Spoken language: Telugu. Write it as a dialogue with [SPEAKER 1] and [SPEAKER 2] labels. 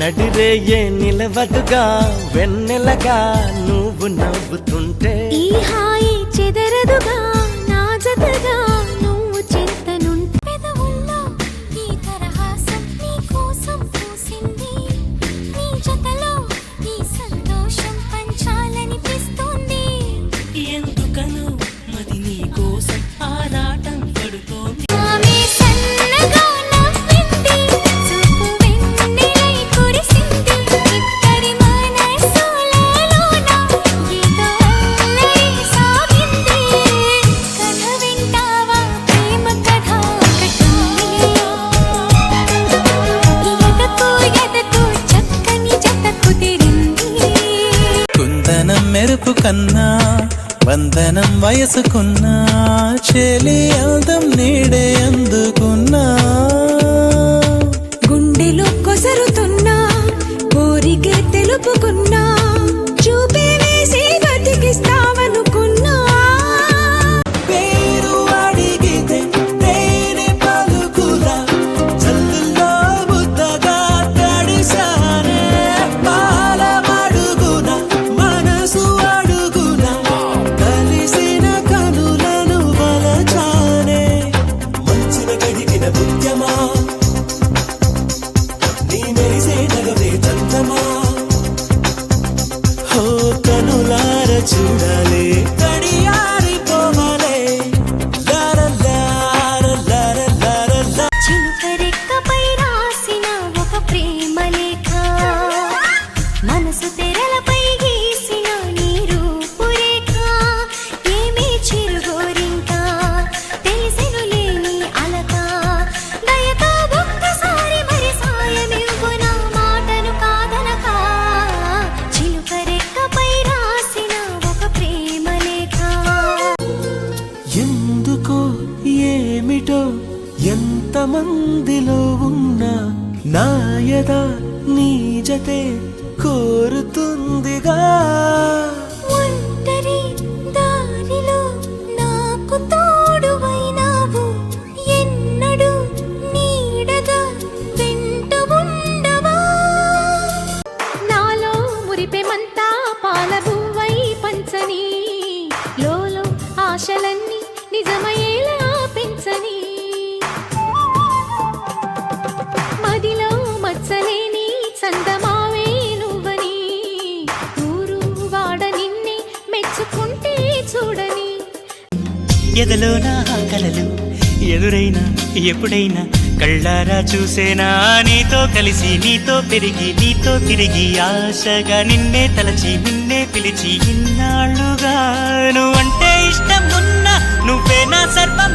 [SPEAKER 1] నడిరేయే నిలవదుగా వెన్నెలగా నువ్వు నవ్వుతుంటే.
[SPEAKER 2] మెరుపు కన్నా వందనం వయసుకున్నా చెలి అందం నీడే అందుకున్నా.
[SPEAKER 3] గుండెలో కొసరుతున్నా కోరికే తెలుపుకున్నా.
[SPEAKER 2] ఉద్యమా? నీ మెరిసే నగవే చందమా హో కనులార
[SPEAKER 3] చూడా
[SPEAKER 2] ఎందుకో ఏమిటో ఎంతమందిలో ఉన్న నాయద నీజతే కోరుతుందిగా.
[SPEAKER 3] ఒంటరి దారిలో నాకు తోడువైనావు ఎన్నడు నీడగా వెంట ఉండవా? నాలో మురిపెమంతా పాలబువ్వై పంచని లోలో ఆశలన్నీ నిజమయ్యేలా పెంచని. మదిలో మచ్చలేని చందమావే నువ్వని. ఊరు వాడ నిన్నే మెచ్చుకుంటే చూడని.
[SPEAKER 4] ఎదలో నా కలలు ఎదురైనా ఎప్పుడైనా కళ్ళారా చూసేనా? నీతో కలిసి నీతో పెరిగి నీతో తిరిగి ఆశగా నిన్నే తలచి నిన్నే పిలిచి ఇన్నాళ్ళుగా నువ్వంటే నువ్వే